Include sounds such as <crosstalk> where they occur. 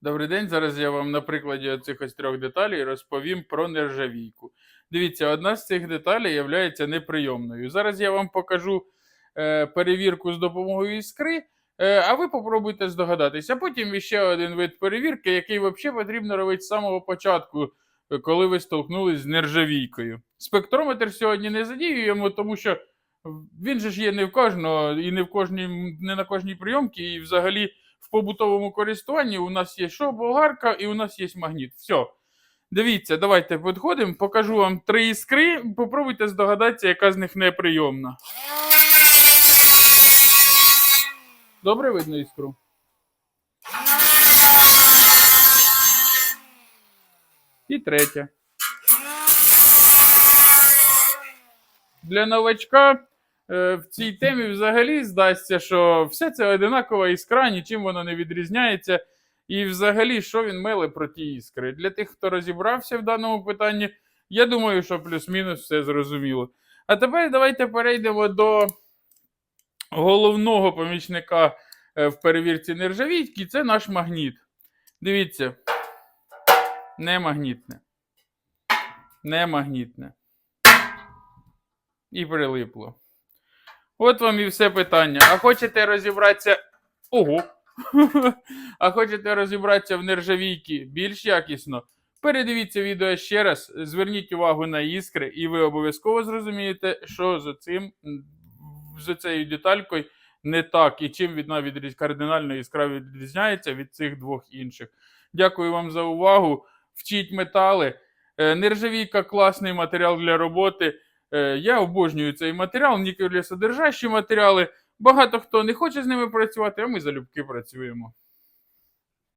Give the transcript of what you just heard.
Добрий день. Зараз я вам на прикладі цих ось трьох деталей розповім про нержавійку. Дивіться, одна з цих деталей є неприйомною. Зараз я вам покажу е, перевірку з допомогою іскри, е, а ви попробуйте здогадатися. А потім ще один вид перевірки, який взагалі потрібно робити з самого початку, коли ви столкнулись з нержавійкою. Спектрометр сьогодні не задіюємо, тому що він же ж є не в кожного і не в кожній, не на кожній прийомці, і взагалі в побутовому користуванні у нас є що болгарка і у нас є магніт. Все. Дивіться, давайте підходимо, покажу вам три іскри. Попробуйте здогадатися, яка з них неприйомна. Добре видно іскру? І третя. Для новачка в цій темі взагалі здасться, що все це одинакова іскра, нічим воно не відрізняється. І взагалі, що він меле про ті іскри? Для тих, хто розібрався в даному питанні, я думаю, що плюс-мінус все зрозуміло. А тепер давайте перейдемо до головного помічника е, в перевірці нержавійки. Це наш магніт. Дивіться, не магнітне. Не магнітне. І прилипло. От вам і все питання. А хочете розібратися. Ого! <laughs> а хочете розібратися в нержавійці більш якісно? Передивіться відео ще раз, зверніть увагу на іскри, і ви обов'язково зрозумієте, що за цим, за цією деталькою не так, і чим вона відріз... кардинально іскра відрізняється від цих двох інших. Дякую вам за увагу. Вчіть метали. Е, Нержавійка класний матеріал для роботи. Е, Я обожнюю цей матеріал, нікелесодержащі матеріали. Багато хто не хоче з ними працювати, а ми залюбки працюємо.